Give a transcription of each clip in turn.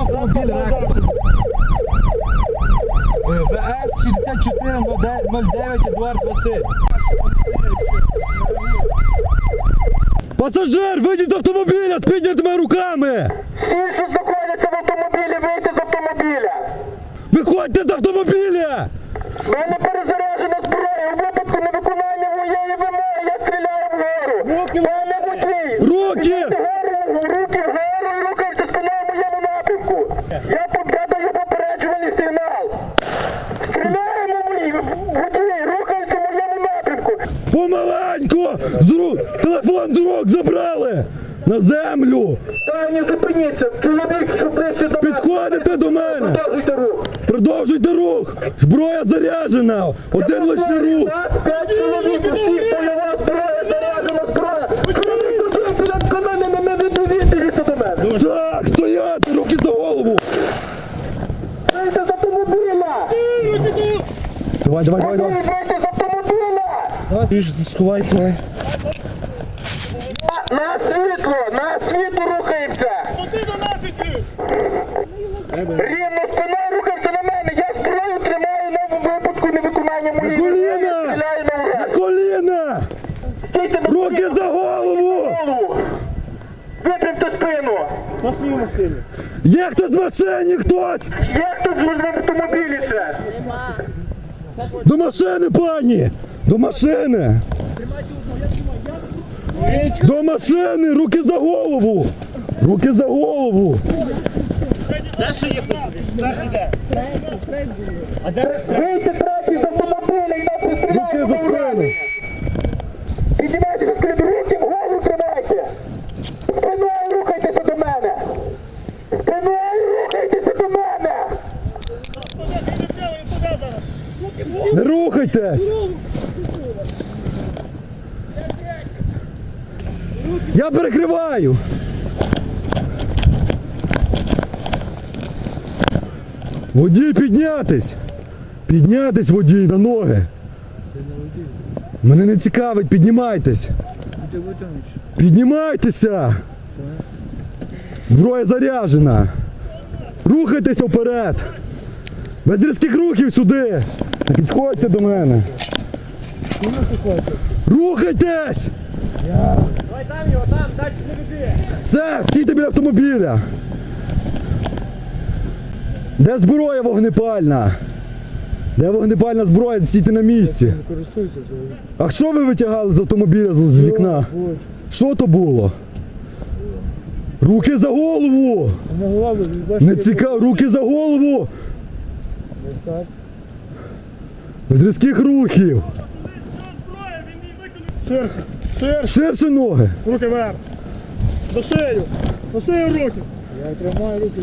автомобіль Рекстон. Е, ВС 6409 Едуард Василь. Пасажир, вийдіть з автомобіля з піднятими руками! Що знаходяться в автомобілі, вийти з автомобіля. Виходьте з автомобіля! В мене перезаряджена зброя. У випадку невиконання моєї вимоги я стріляю вгору. Руки Пане водій! Руки! Вгору, руки вгору і рухаємося спиною в моєму напрямку. Я тут я даю попереджувальний сигнал. Стріляємо мої водій, рухаємося в моєму напрямку. Помаленьку! З рук! Телефон з рук забрали! На землю! Тані, зупиніться. Чоловік, що ближче до мене. Підходите до мене! Продовжуйте рух. Продовжуйте рух! Зброя заряджена! Один лише рух! П'ять чоловік, усіх бойова зброя, заряджена зброя. Чоловік, до мене. Так, стояти! Руки за голову! Вийти з автомобіля! Давай, давай, давай, давай! Вийти з автомобіля! Ти ж сховай, давай. На- На світло, на світло рухаємося! Рівно спиною рухаємося на мене! Я зброю тримаю на випадку невиконання На моєї коліна! На На коліна! Руки за голову! Випрямте спину! Є хтось в машині, хтось! Є хтось в автомобілі ще? До машини, пані! До машини! До машини! Руки за голову! Руки за голову! Вийти третій з автомобіля і нас Руки пристріляємо за спину! Піднімайте скрізь руки вгору тримайте! Спиною рухайтеся до мене! Спиною рухайтеся до мене! Не рухайтесь! Я перекриваю! Водій піднятись! Піднятись, водій, на ноги! Мене не цікавить, піднімайтесь! Піднімайтеся! Зброя заряжена! Рухайтеся вперед! Без різких рухів сюди! Підходьте до мене! Рухайтесь! Давай там його, там, далі не веди. Все, стійте біля автомобіля! Де зброя вогнепальна? Де вогнепальна зброя? Стійте на місці. Користуються взагалі. А що ви витягали з автомобіля з, з вікна? Ой, Що то було? Руки за голову! на голова, ви бачите, Не цікаво, руки за голову! Без різких рухів! Ширше, ширше, Ширше ноги! руки вверх. До шию, до шию руки. Я тримаю руки,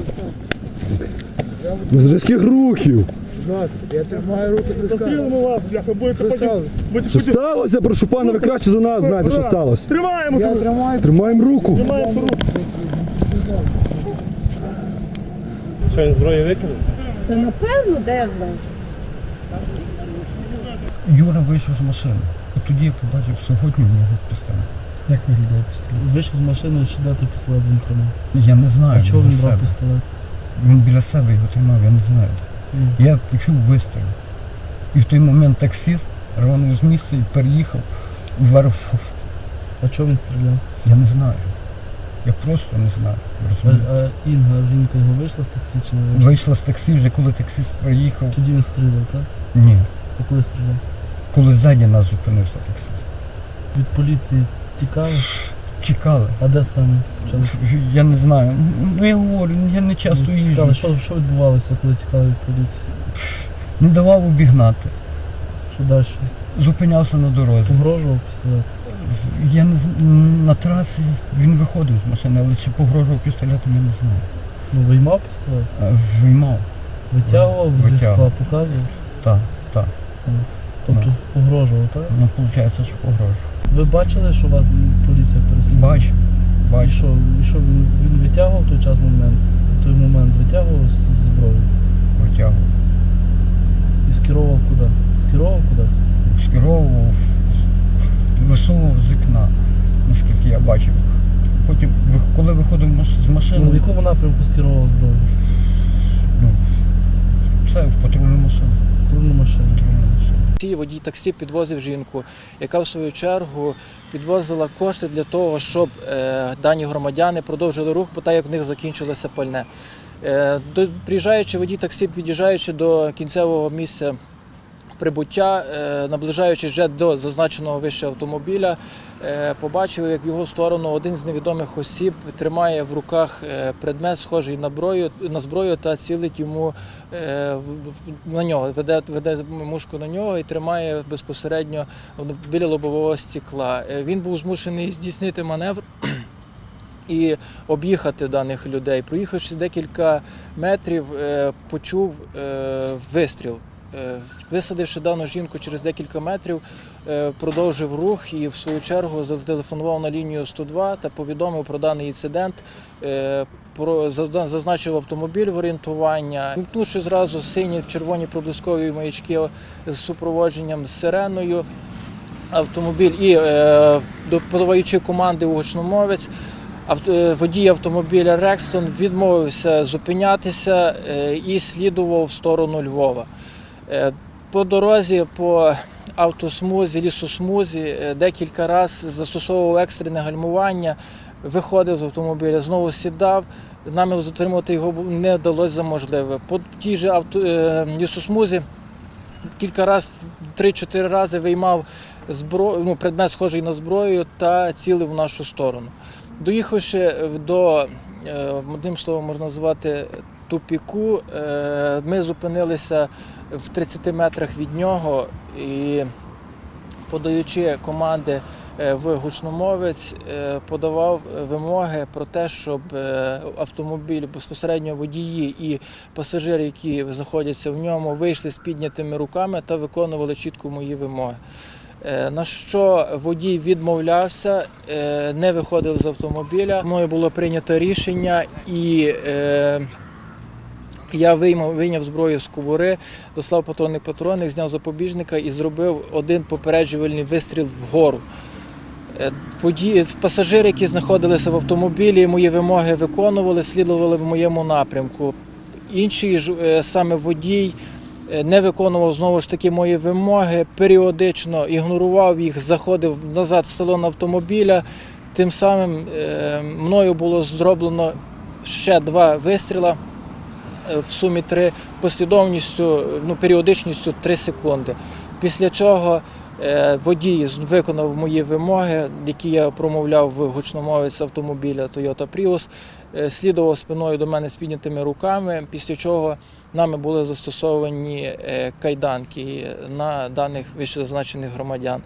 Без різких рухів! будь ласка, я тримаю руки до Застрілимо вас, бляха, будете потім... будете Що потім- сталося? Прошу пана, ви краще за нас знаєте, що сталося. Тримаємо Я тут, тримаю Тримаємо руку. тримаємо руку. Що він зброю викинув? Та напевно, де я знаю. Юра вийшов з машини. Тоді я побачив сьогодні в нього пістолет. Як виглядає пістолет? Вийшов з машини, що дати пістолет він тримав. Я не знаю. А чого він брав пістолет? Він біля себе його тримав, я не знаю. Ні. Я почув вистріл. І в той момент таксист рванув з місця і переїхав вверх. А чого він стріляв? Я не знаю. Я просто не знаю. А, а Інга, жінка його вийшла з таксі чи не вийшла? Вийшла з таксі, вже коли таксист приїхав. Тоді він стріляв, так? Ні. А коли стріляв? Коли ззаді нас зупинився таксист. Від поліції тікали? Чекали. А де саме? Я не знаю. Ну я говорю, я не часто їжджу. Тікали. Що, що відбувалося, коли тікали від поліції? Не давав обігнати. Що далі? Зупинявся на дорозі. Погрожував пістолет? Я не з- на трасі він виходив з машини, але чи погрожував пістолетом, я не знаю. Ну, виймав пістолет? А, Виймав. Витягував зі скла, показував? Так, так? Ну, виходить, що погрожував. Ви бачили, що вас поліція переслідує? Бачу, І що, і що він, він витягував той час момент? Той момент витягував з- зброю Витягував. і скеровував куди? Скеровував кудись? Скеровував, висовував з вікна, наскільки я бачив. Потім, коли виходив з Ну, в якому напрямку скеровував зброю? це в патрульну машину. Патрульну машину. Водій таксі підвозив жінку, яка в свою чергу підвозила кошти для того, щоб е, дані громадяни продовжили рух, бо так як в них закінчилося пальне. Е, приїжджаючи водій таксі, під'їжджаючи до кінцевого місця прибуття, е, наближаючись вже до зазначеного вище автомобіля, е, побачив, як в його сторону один з невідомих осіб тримає в руках е, предмет, схожий на зброю, на зброю та цілить йому на нього, веде, веде мушку на нього і тримає безпосередньо біля лобового стекла. Він був змушений здійснити маневр. І об'їхати даних людей. Проїхавши декілька метрів, почув вистріл. Е, Висадивши дану жінку через декілька метрів, е, продовжив рух і в свою чергу зателефонував на лінію 102 та повідомив про даний інцидент. е, зазначив автомобіль в орієнтування, вмкнувши зразу сині червоні проблискові маячки з супроводженням з сиреною. Автомобіль і подаючи команди у гучномовець. Водій автомобіля Рекстон відмовився зупинятися і слідував в сторону Львова. Е, По дорозі, по автосмузі, лісосмузі е, декілька разів застосовував екстрене гальмування, виходив з автомобіля, знову сідав. Нам затримати його не вдалося за можливе. По тій же авто, е, лісосмузі кілька разів, три-чотири рази виймав зброю, ну, предмет схожий на зброю та цілив в нашу сторону. Доїхавши до, одним словом можна назвати тупіку, е, ми зупинилися в 30 метрах від нього і, подаючи команди е, в гучномовець, е, подавав вимоги про те, щоб автомобіль безпосередньо водії і пасажири, які знаходяться в ньому, вийшли з піднятими руками та виконували чітко мої вимоги. На що водій відмовлявся, не виходив з автомобіля. Мною було прийнято рішення, і я виймав, вийняв зброю з кобури, дослав патронний патроник, зняв запобіжника і зробив один попереджувальний вистріл вгору. Е, пасажири, які знаходилися в автомобілі, мої вимоги виконували, слідували в моєму напрямку. Інший ж е, саме водій е, не виконував знову ж таки мої вимоги, періодично ігнорував їх, заходив назад в салон автомобіля. Тим самим мною було зроблено ще два вистріла, в сумі три послідовністю, ну, періодичністю 3 секунди. Після цього е, водій виконав мої вимоги, які я промовляв в гучномовець автомобіля Toyota Prius, е, слідував спиною до мене з піднятими руками, після чого нами були застосовані е, кайданки на даних вищезазначених громадян.